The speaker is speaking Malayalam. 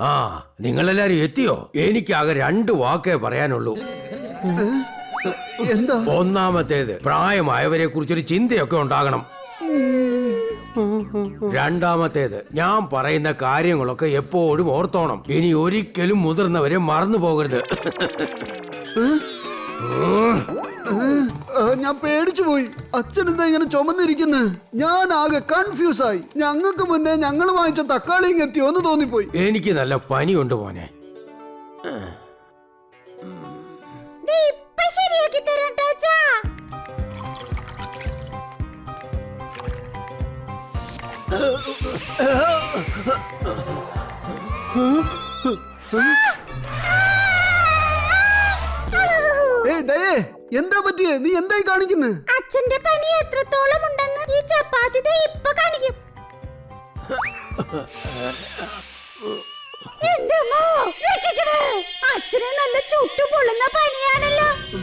ആ നിങ്ങളെല്ലാരും എത്തിയോ? എനിക്കാകെ രണ്ട് വാക്കേ പറയാനുള്ളൂ. എന്താ? ഒന്നാമത്തേത് പ്രായമായവരെ കുറിച്ചൊരു ചിന്തയൊക്കെ ഉണ്ടാകണം. രണ്ടാമത്തേത് ഞാൻ പറയുന്ന കാര്യങ്ങളൊക്കെ എപ്പോഴും ഓർത്തോണം. ഇനി ഒരിക്കലും മുതിർന്നവരെ മറന്നു പോകരുത് ഞാൻ പേടിച്ചു പോയി. അച്ഛൻ എന്താ ഇങ്ങനെ ചുമന്നിരിക്കുന്നത് ഞാൻ ആകെ കൺഫ്യൂസ് ആയി. ഞങ്ങൾക്ക് മുന്നേ ഞങ്ങൾ വാങ്ങിച്ച തക്കാളി എത്തിയോ എന്ന് തോന്നിപ്പോയി. എനിക്ക് നല്ല പനി മോനെ. പോനെ ശരിയാക്കി തരാം. ഏയ് ദയേ എന്താ പറ്റിയെ? നീ എന്തായി കാണിക്കുന്നു? അച്ഛന്റെ പനി എത്രത്തോളം ഉണ്ടെന്ന് ഈ ചപ്പാത്തി ഇപ്പൊ കാണിക്കും. അച്ഛനെ നല്ല ചുട്ടു പൊള്ളുന്ന